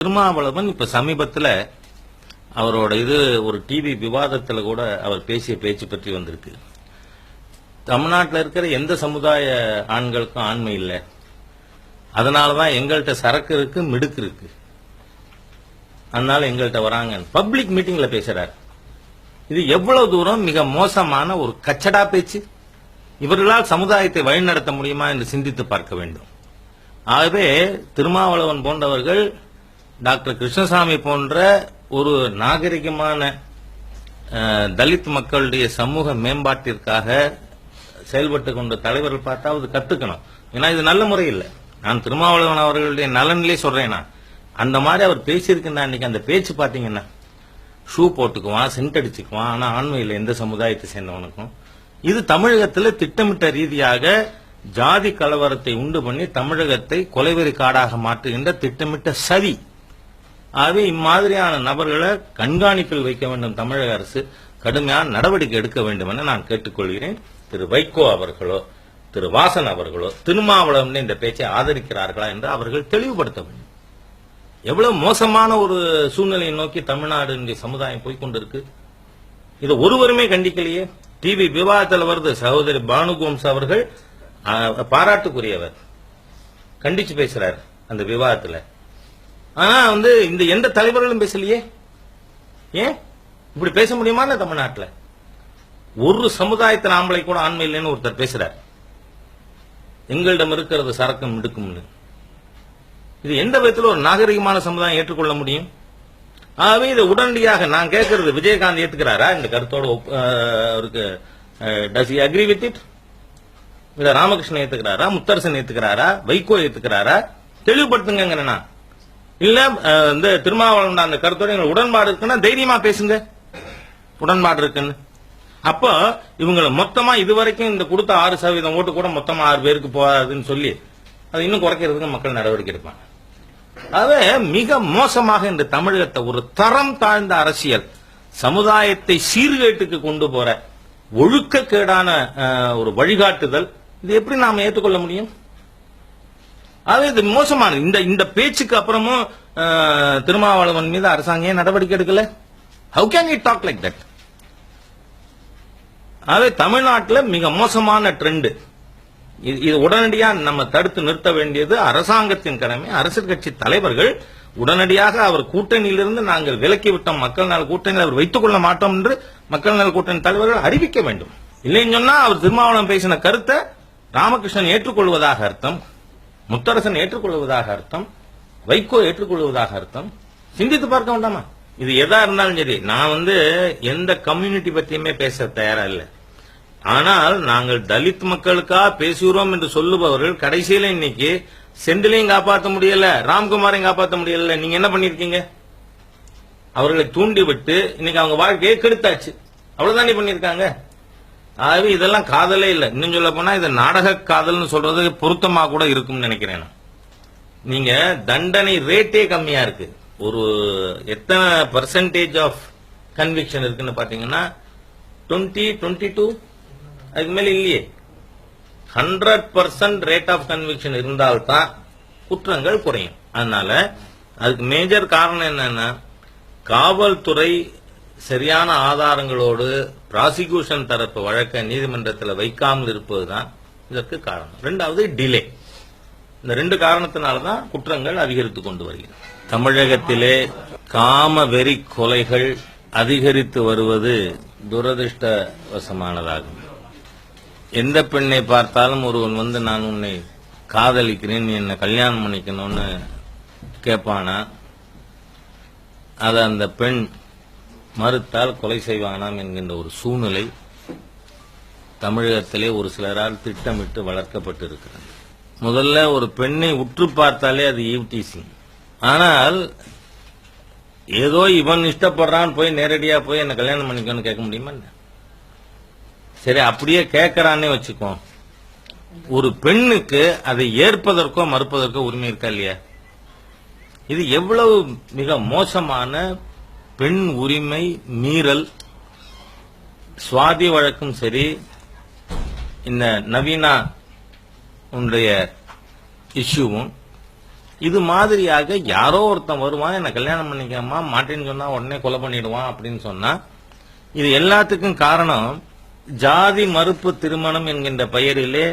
திருமாவளவன் இப்ப சமீபத்துல அவரோட இது ஒரு டிவி விவாதத்துல கூட அவர் பேசிய பேச்சு பற்றி வந்திருக்கு. தமிழ்நாட்டில் இருக்கிற எந்த சமுதாய ஆண்களுக்கும் ஆண்மை இல்லை. அதனாலதான் எங்கள்கிட்ட சரக்கு இருக்கு மிடுக்கு இருக்கு. அதனால எங்கள்கிட்ட வராங்க பப்ளிக் மீட்டிங்ல பேசுறாரு. இது எவ்வளவு தூரம் மிக மோசமான ஒரு கச்சடா பேச்சு? இவர்களால் சமுதாயத்தை வழிநடத்த முடியுமா என்று சிந்தித்து பார்க்க வேண்டும். ஆகவே திருமாவளவன் போன்றவர்கள் டாக்டர் கிருஷ்ணசாமி போன்ற ஒரு நாகரிகமான தலித் மக்களுடைய சமூக மேம்பாட்டிற்காக செயல்பட்டு கொண்ட தலைவர்கள் பார்த்தாவது கத்துக்கணும். ஏன்னா இது நல்ல முறை இல்லை. நான் திருமாவளவன் அவர்களுடைய நலனிலே சொல்றேன் நான். அந்த மாதிரி அவர் பேசியிருக்கின்ற அன்னைக்கு அந்த பேச்சு பார்த்தீங்கன்னா ஷூ போட்டுக்குவான் சென்ட் அடிச்சுக்குவான். ஆனால் ஆண்மையில் எந்த சமுதாயத்தை சேர்ந்தவனுக்கும். இது தமிழகத்தில் திட்டமிட்ட ரீதியாக ஜாதி கலவரத்தை உண்டு பண்ணி தமிழகத்தை கொலைவெறி காடாக மாற்றுகின்ற திட்டமிட்ட சதி. ஆகவே இம்மாதிரியான நபர்களை கண்காணிப்பில் வைக்க வேண்டும் தமிழக அரசு. கடுமையான நடவடிக்கை எடுக்க வேண்டும் என நான் கேட்டுக்கொள்கிறேன். திரு வைகோ அவர்களோ திரு வாசன் அவர்களோ திருமாவளவன் இந்த பேச்சை ஆதரிக்கிறார்களா என்று அவர்கள் தெளிவுபடுத்த வேண்டும். எவ்வளவு மோசமான ஒரு சூழ்நிலையை நோக்கி தமிழ்நாடு சமுதாயம் போய்கொண்டிருக்கு. இது ஒருவருமே கண்டிக்கலையே. டிவி விவாதத்தில் வருது சகோதரி பானுகோம்ஸ் அவர்கள். பாராட்டுக்குரியவர். கண்டிச்சு பேசுறார் அந்த விவாதத்தில். ஆனா வந்து இந்த எந்த தலைவர்களும் பேசலையே? ஏன்? இப்படி பேச முடியுமா தமிழ்நாட்டில்? ஒரு சமுதாயத்தின் ஆம்பளை கூட ஆண்மை இல்லைன்னு ஒருத்தர் பேசுறார். எங்களிடம் இருக்கிறது சரக்கம் மிடுக்கும்னு இது எந்த விதத்தில் ஒரு நாகரிகமான சமுதாயம் ஏற்றுக்கொள்ள முடியும்? ஆகவே இதை உடனடியாக நான் கேட்கறது விஜயகாந்த் ஏத்துக்கிறாரா? இந்த கருத்தோட ஒப்- அவருக்கு டஸ் அக்ரி வித் இட் இத ராமகிருஷ்ணன் ஏத்துக்கிறாரா? முத்தரசன் ஏத்துக்கிறாரா? வைகோ ஏத்துக்கிறாரா? தெளிவுபடுத்துங்க நான். இல்ல இந்த திருமாவளவன் அந்த கருத்தோட எங்க உடன்பாடு இருக்குன்னா தைரியமா பேசுங்க. உடன்பாடு இருக்குன்னு. அப்போ இவங்களை மொத்தமா இதுவரைக்கும் இந்த கொடுத்த ஆறு சதவீதம் ஓட்டு கூட மொத்தமா ஆறு பேருக்கு போகாதுன்னு சொல்லி அதை இன்னும் குறைக்கிறதுக்கு மக்கள் நடவடிக்கை எடுப்பாங்க. ஆகவே மிக மோசமாக இந்த தமிழகத்தை ஒரு தரம் தாழ்ந்த அரசியல் சமுதாயத்தை சீர்கேட்டுக்கு கொண்டு போற ஒழுக்கக்கேடான ஒரு வழிகாட்டுதல் இது எப்படி நாம ஏற்றுக்கொள்ள முடியும்? அது இது மோசமானது. இந்த இந்த பேச்சுக்கு அப்புறமும் திருமாவளவன் மீது அரசாங்கம் நடவடிக்கை எடுக்கல? How can you talk like that ஆகவே தமிழ்நாட்டில் மிக மோசமான ட்ரெண்டு இது இது உடனடியாக நம்ம தடுத்து நிறுத்த வேண்டியது அரசாங்கத்தின் கடமை. அரசியல் கட்சி தலைவர்கள் உடனடியாக அவர் கூட்டணியிலிருந்து நாங்கள் விலக்கி விட்டோம். மக்கள் நல கூட்டணியில் அவர் வைத்துக் கொள்ள மாட்டோம் என்று மக்கள் நல கூட்டணி தலைவர்கள் அறிவிக்க வேண்டும். இல்லைன்னு சொன்னா அவர் திருமாவளவன் பேசின கருத்தை ராமகிருஷ்ணன் ஏற்றுக்கொள்வதாக அர்த்தம். முத்தரசன் ஏற்றுக்கொள்வதாக அர்த்தம் வைகோ ஏற்றுக்கொள்வதாக அர்த்தம். சிந்தித்து பார்க்க வேண்டாமா? இது எதா இருந்தாலும் சரி நான் வந்து எந்த கம்யூனிட்டி பத்தியுமே பேச தயாரா இல்லை. ஆனால் நாங்கள் தலித் மக்களுக்கா பேசுகிறோம் என்று சொல்லுபவர்கள் கடைசியில இன்னைக்கு செந்திலையும் காப்பாற்ற முடியல ராம்குமாரையும் காப்பாற்ற முடியல. நீங்க என்ன பண்ணிருக்கீங்க அவர்களை தூண்டி விட்டு இன்னைக்கு அவங்க வாழ்க்கையை கெடுத்தாச்சு. அவ்வளவுதானே பண்ணிருக்காங்க ஆகவே இதெல்லாம் காதலே இல்லை. இன்னும் சொல்ல போனா இது நாடக காதல்னு சொல்றது பொருத்தமா கூட இருக்கும்னு நினைக்கிறேன் நான். நீங்க தண்டனை ரேட்டே கம்மியா இருக்கு. ஒரு எத்தனை பர்சன்டேஜ் ஆஃப் கன்விக்ஷன் இருக்குன்னு பாத்தீங்கன்னா டுவெண்ட்டி டுவெண்ட்டி டூ அதுக்கு மேல இல்லையே. Hundred percent rate of conviction இருந்தால்தான் குற்றங்கள் குறையும். அதனால அதுக்கு மேஜர் காரணம் என்னன்னா காவல்துறை சரியான ஆதாரங்களோடு பிராசிக்யூஷன் தரப்பு வழக்க நீதிமன்றத்தில் வைக்காமல் இருப்பதுதான் இதற்கு காரணம். ரெண்டாவது டிலே இந்த ரெண்டு காரணத்தினால தான் குற்றங்கள் அதிகரித்து கொண்டு வருகிறது. தமிழகத்திலே காம வெறி கொலைகள் அதிகரித்து வருவது துரதிருஷ்டவசமானதாகும். எந்த பெண்ணை பார்த்தாலும் ஒருவன் வந்து நான் உன்னை காதலிக்கிறேன் நீ என்னை கல்யாணம் பண்ணிக்கணும்னு கேட்பானா? அதை அந்த பெண் மறுத்தால் கொலை செய்வானாம் என்கின்ற ஒரு சூழ்நிலை தமிழகத்திலே ஒரு சிலரால் திட்டமிட்டு வளர்க்கப்பட்டிருக்கிறது. முதல்ல ஒரு பெண்ணை உற்று பார்த்தாலே அது ஈவ்டிசி ஆனால் ஏதோ இவன் இஷ்டப்படுறான் போய் நேரடியா போய் என்ன கல்யாணம் பண்ணிக்கணும்னு கேட்க முடியுமா என்ன? சரி அப்படியே கேட்கறானே வச்சுக்கோ. ஒரு பெண்ணுக்கு அதை ஏற்பதற்கோ மறுப்பதற்கோ உரிமை இருக்கா இல்லையா? இது எவ்வளவு மிக மோசமான பெண் உரிமை மீறல் சுவாதி வழக்கும் சரி இந்த நவீனா உன்னுடைய இஷ்யூவும் இது மாதிரியாக யாரோ ஒருத்தன் வருவான் என்ன கல்யாணம் பண்ணிக்கமா மாட்டேன்னு சொன்னா உடனே கொலை பண்ணிடுவான் அப்படின்னு சொன்னா இது எல்லாத்துக்கும் காரணம் ஜாதி மறுப்பு திருமணம் என்கின்ற பெயரிலே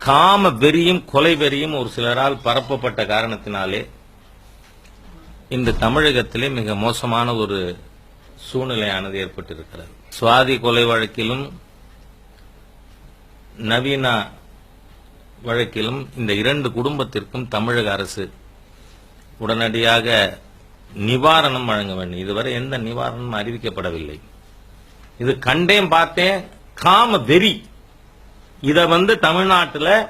காம வெறியும் கொலை வெறியும் ஒரு சிலரால் பரப்பப்பட்ட காரணத்தினாலே இந்த தமிழகத்திலே மிக மோசமான ஒரு சூழ்நிலையானது ஏற்பட்டிருக்கிறது. சுவாதி கொலை வழக்கிலும் நவீனா வழக்கிலும் இந்த இரண்டு குடும்பத்திற்கும் தமிழக அரசு உடனடியாக நிவாரணம் வழங்க வேண்டும். இதுவரை எந்த நிவாரணமும் அறிவிக்கப்படவில்லை. இது கண்டேன் பார்த்தேன். காம வெறி. இதை வந்து தமிழ்நாட்டில்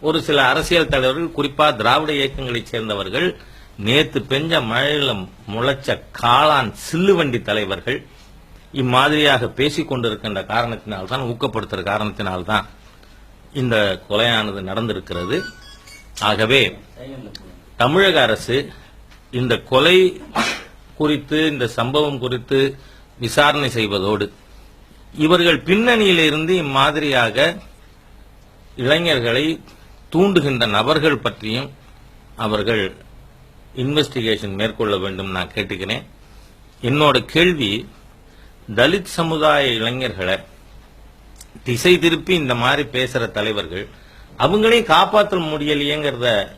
ஒரு சில அரசியல் தலைவர்கள் குறிப்பாக திராவிட இயக்கங்களைச் சேர்ந்தவர்கள் நேத்து பெஞ்ச மழையில முளைச்ச காளான் சில்லுவண்டி தலைவர்கள் இம்மாதிரியாக பேசிக் கொண்டிருக்கின்ற காரணத்தினால்தான் ஊக்கப்படுத்துற காரணத்தினால்தான் இந்த கொலையானது நடந்திருக்கிறது. ஆகவே தமிழக அரசு இந்த கொலை குறித்து இந்த சம்பவம் குறித்து விசாரணை செய்வதோடு இவர்கள் பின்னணியிலிருந்து இம்மாதிரியாக இளைஞர்களை தூண்டுகின்ற நபர்கள் பற்றியும் அவர்கள் இன்வெஸ்டிகேஷன் மேற்கொள்ள வேண்டும் நான் கேட்டுக்கிறேன். என்னோட கேள்வி தலித் சமுதாய இளைஞர்களை திசை திருப்பி இந்த மாதிரி பேசுற தலைவர்கள் அவங்களையும் காப்பாற்ற முடியலையேங்கிறத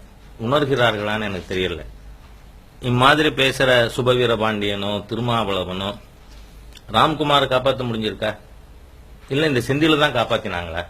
உணர்கிறார்களான்னு எனக்கு தெரியல. இம்மாதிரி பேசுற சுபவீர பாண்டியனோ திருமாவளவனோ ராம்குமாரை காப்பாற்ற முடிஞ்சிருக்கா? இல்ல இந்த செந்தில தான் காப்பாத்தினாங்களா?